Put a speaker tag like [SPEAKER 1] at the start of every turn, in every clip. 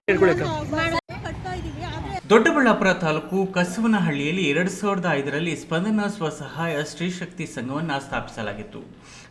[SPEAKER 1] ಹೇಳ್ಕೊಳಕ್ಕೆ ದೊಡ್ಡಬಳ್ಳಾಪುರ ತಾಲೂಕು ಕಸವನಹಳ್ಳಿಯಲ್ಲಿ ಎರಡು ಸಾವಿರದ ಐದರಲ್ಲಿ ಸ್ಪಂದನ ಸ್ವಸಹಾಯ ಸ್ತ್ರೀಶಕ್ತಿ ಸಂಘವನ್ನು ಸ್ಥಾಪಿಸಲಾಗಿತ್ತು.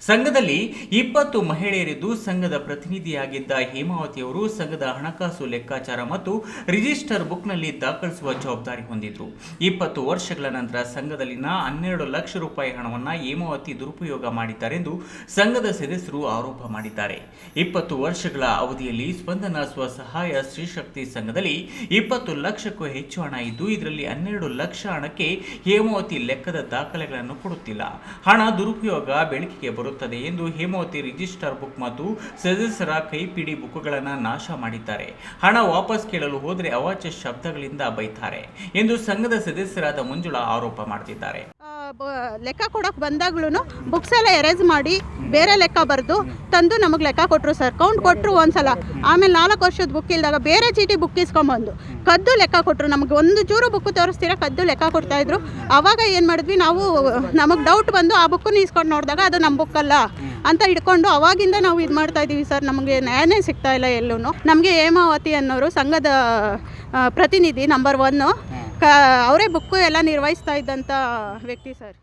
[SPEAKER 1] ಸಂಘದಲ್ಲಿ ಇಪ್ಪತ್ತು ಮಹಿಳೆಯರಿದ್ದು ಸಂಘದ ಪ್ರತಿನಿಧಿಯಾಗಿದ್ದ ಹೇಮಾವತಿಯವರು ಸಂಘದ ಹಣಕಾಸು ಲೆಕ್ಕಾಚಾರ ಮತ್ತು ರಿಜಿಸ್ಟರ್ ಬುಕ್ನಲ್ಲಿ ದಾಖಲಿಸುವ ಜವಾಬ್ದಾರಿ ಹೊಂದಿದ್ರು. ಇಪ್ಪತ್ತು ವರ್ಷಗಳ ನಂತರ ಸಂಘದಲ್ಲಿನ ಹನ್ನೆರಡು ಲಕ್ಷ ರೂಪಾಯಿ ಹಣವನ್ನು ಹೇಮಾವತಿ ದುರುಪಯೋಗ ಮಾಡಿದ್ದಾರೆಂದು ಸಂಘದ ಸದಸ್ಯರು ಆರೋಪ ಮಾಡಿದ್ದಾರೆ. ಇಪ್ಪತ್ತು ವರ್ಷಗಳ ಅವಧಿಯಲ್ಲಿ ಸ್ಪಂದನ ಸ್ವಸಹಾಯ ಸ್ತ್ರೀಶಕ್ತಿ ಸಂಘದಲ್ಲಿ ಇಪ್ಪತ್ತು ಲಕ್ಷಕ್ಕೂ ಹೆಚ್ಚು ಹಣ ಇದ್ದು ಇದರಲ್ಲಿ ಹನ್ನೆರಡು ಲಕ್ಷ ಹಣಕ್ಕೆ ಹೇಮಾವತಿ ಲೆಕ್ಕದ ದಾಖಲೆಗಳನ್ನು ಕೊಡುತ್ತಿಲ್ಲ. ಹಣ ದುರುಪಯೋಗ ಬೆಳಕಿಗೆ ಬರುತ್ತದೆ ಎಂದು ಹೇಮಾವತಿ ರಿಜಿಸ್ಟರ್ ಬುಕ್ ಮತ್ತು ಸದಸ್ಯರ ಕೈಪಿಡಿ ಬುಕ್ಗಳನ್ನು ನಾಶ ಮಾಡಿದ್ದಾರೆ. ಹಣ ವಾಪಸ್ ಕೇಳಲು ಹೋದರೆ ಅವಾಚ್ಯ ಶಬ್ದಗಳಿಂದ ಬೈತಾರೆ ಎಂದು ಸಂಘದ ಸದಸ್ಯರಾದ ಮಂಜುಳಾ ಆರೋಪ
[SPEAKER 2] ಬ- ಲೆಕ್ಕ ಕೊಡೋಕೆ ಬಂದಾಗ್ಲೂ ಬುಕ್ಸ್ ಎಲ್ಲ ಎರೇಸ್ ಮಾಡಿ ಬೇರೆ ಲೆಕ್ಕ ಬರೆದು ತಂದು ನಮಗೆ ಲೆಕ್ಕ ಕೊಟ್ಟರು ಸರ್ ಕೌಂಟ್ ಕೊಟ್ಟರು ಒಂದ್ಸಲ. ಆಮೇಲೆ ನಾಲ್ಕು ವರ್ಷದ ಬುಕ್ ಇಲ್ದಾಗ ಬೇರೆ ಚೀಟಿ ಬುಕ್ ಇಸ್ಕೊಂಬಂದು ಕದ್ದು ಲೆಕ್ಕ ಕೊಟ್ಟರು ನಮಗೆ ಒಂದು ಚೂರು ಬುಕ್ ತೋರಿಸ್ತೀರ, ಕದ್ದು ಲೆಕ್ಕ ಕೊಡ್ತಾಯಿದ್ರು ಆವಾಗ ಏನು ಮಾಡಿದ್ವಿ, ನಾವು ನಮಗೆ ಡೌಟ್ ಬಂದು ಆ ಬುಕ್ಕನ್ನು ಇಸ್ಕೊಂಡು ನೋಡಿದಾಗ ಅದು ನಮ್ಮ ಬುಕ್ ಅಲ್ಲ ಅಂತ ಇಟ್ಕೊಂಡು ಅವಾಗಿಂದ ನಾವು ಇದು ಮಾಡ್ತಾ ಇದ್ದೀವಿ ಸರ್ ನಮಗೆ ನ್ಯಾಯನೇ ಸಿಗ್ತಾ ಇಲ್ಲ ಎಲ್ಲೂ ನಮಗೆ ಹೇಮಾವತಿ ಅನ್ನೋರು ಸಂಘದ ಪ್ರತಿನಿಧಿ ನಂಬರ್ ಒನ್ನು ಕ ಅವರೇ ಬುಕ್ಕು ಎಲ್ಲ ನಿರ್ವಹಿಸ್ತಾ ಇದ್ದಂಥ ವ್ಯಕ್ತಿ ಸರ್.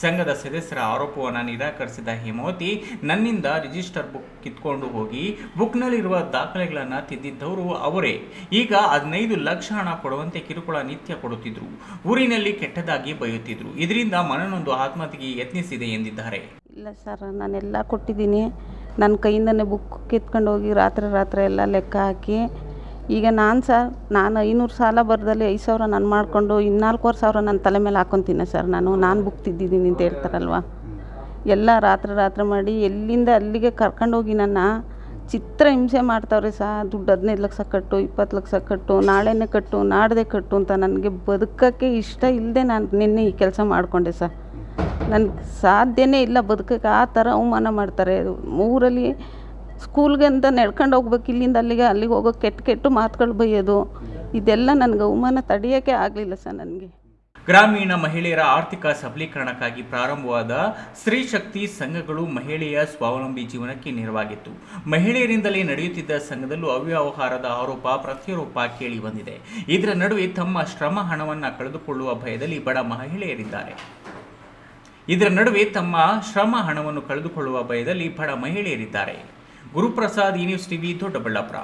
[SPEAKER 1] ಸಂಘದ ಸದಸ್ಯರ ಆರೋಪವನ್ನು ನಿರಾಕರಿಸಿದ ಹಿಮೋತಿ ನನ್ನಿಂದ ರಿಜಿಸ್ಟರ್ ಬುಕ್ ಕಿತ್ಕೊಂಡು ಹೋಗಿ ಬುಕ್ನಲ್ಲಿರುವ ದಾಖಲೆಗಳನ್ನು ತಿದ್ದಿದ್ದವರು ಅವರೇ. ಈಗ ಹದಿನೈದು ಲಕ್ಷ ಹಣ ಕೊಡುವಂತೆ ಕಿರುಕುಳ ನಿತ್ಯ ಕೊಡುತ್ತಿದ್ರು. ಊರಿನಲ್ಲಿ ಕೆಟ್ಟದಾಗಿ ಬೈಯುತ್ತಿದ್ರು. ಇದರಿಂದ ಮನನೊಂದು ಆತ್ಮಹತ್ಯೆಗೆ ಯತ್ನಿಸಿದೆ ಎಂದಿದ್ದಾರೆ.
[SPEAKER 3] ಇಲ್ಲ ಸರ್ ನಾನೆಲ್ಲ ಕೊಟ್ಟಿದ್ದೀನಿ. ನನ್ನ ಕೈಯಿಂದನೇ ಬುಕ್ ಕಿತ್ಕೊಂಡು ಹೋಗಿ ರಾತ್ರಿ ರಾತ್ರಿ ಎಲ್ಲ ಲೆಕ್ಕ ಹಾಕಿ ಈಗ ನಾನು ಸರ್, ನಾನು ಐನೂರು ಸಾಲ ಬರ್ದಲ್ಲಿ ಐದು ಸಾವಿರ ನಾನು ಮಾಡಿಕೊಂಡು ಇನ್ನಾಲ್ಕೂವರೆ ಸಾವಿರ ನನ್ನ ತಲೆ ಮೇಲೆ ಹಾಕೊತೀನಿ ಸರ್. ನಾನು ನಾನು ಬುಕ್ ತಿದ್ದಿದ್ದೀನಿ ಅಂತ ಹೇಳ್ತಾರಲ್ವ? ಎಲ್ಲ ರಾತ್ರಿ ರಾತ್ರಿ ಮಾಡಿ ಎಲ್ಲಿಂದ ಅಲ್ಲಿಗೆ ಕರ್ಕೊಂಡೋಗಿ ನನ್ನ ಚಿತ್ರ ಹಿಂಸೆ ಮಾಡ್ತಾವ್ರೆ ಸಾ ದುಡ್ಡು ಹದಿನೈದು ಲಕ್ಷ ಕಟ್ಟು, ಇಪ್ಪತ್ತು ಲಕ್ಷ ಕಟ್ಟು, ನಾಳೆನೇ ಕಟ್ಟು, ನಾಡ್ದೆ ಕಟ್ಟು ಅಂತ ನನಗೆ ಬದುಕೋಕ್ಕೆ ಇಷ್ಟ ಇಲ್ಲದೆ ನಾನು ನಿನ್ನೆ ಈ ಕೆಲಸ ಮಾಡಿಕೊಂಡೆ ಸರ್. ನನಗೆ ಸಾಧ್ಯನೇ ಇಲ್ಲ ಬದುಕಕ್ಕೆ. ಆ ಥರ ಅವಮಾನ ಮಾಡ್ತಾರೆ. ಊರಲ್ಲಿ ಸ್ಕೂಲ್ಗೆ ಅಂತ ನಡ್ಕೊಂಡು ಹೋಗ್ಬೇಕು, ಇಲ್ಲಿಂದ ಅಲ್ಲಿಗೆ ಅಲ್ಲಿಗೆ ಹೋಗೋ ಕೆಟ್ಟ ಕೆಟ್ಟು ಮಾತುಗಳು ಬೈಯೋದು, ಇದೆಲ್ಲ ನನಗೆ ಅವಮಾನ ತಡೆಯೋಕ್ಕೆ ಆಗಲಿಲ್ಲ ಸರ್ ನನಗೆ.
[SPEAKER 1] ಗ್ರಾಮೀಣ ಮಹಿಳೆಯರ ಆರ್ಥಿಕ ಸಬಲೀಕರಣಕ್ಕಾಗಿ ಪ್ರಾರಂಭವಾದ ಸ್ತ್ರೀ ಶಕ್ತಿ ಸಂಘಗಳು ಮಹಿಳೆಯ ಸ್ವಾವಲಂಬಿ ಜೀವನಕ್ಕೆ ನೆರವಾಗಿತ್ತು. ಮಹಿಳೆಯರಿಂದಲೇ ನಡೆಯುತ್ತಿದ್ದ ಸಂಘದಲ್ಲೂ ಅವ್ಯವಹಾರದ ಆರೋಪ ಪ್ರತ್ಯಾರೋಪ ಕೇಳಿ ಬಂದಿದೆ. ಇದರ ನಡುವೆ ತಮ್ಮ ಶ್ರಮ ಹಣವನ್ನು ಕಳೆದುಕೊಳ್ಳುವ ಭಯದಲ್ಲಿ ಬಡ ಮಹಿಳೆಯರಿದ್ದಾರೆ. ಇದರ ನಡುವೆ ತಮ್ಮ ಶ್ರಮ ಹಣವನ್ನು ಕಳೆದುಕೊಳ್ಳುವ ಭಯದಲ್ಲಿ ಬಡ ಮಹಿಳೆಯರಿದ್ದಾರೆ. ಗುರುಪ್ರಸಾದ್ ಈ ನ್ಯೂಸ್ ಟಿವಿ ದೊಡ್ಡಬಳ್ಳಾಪುರ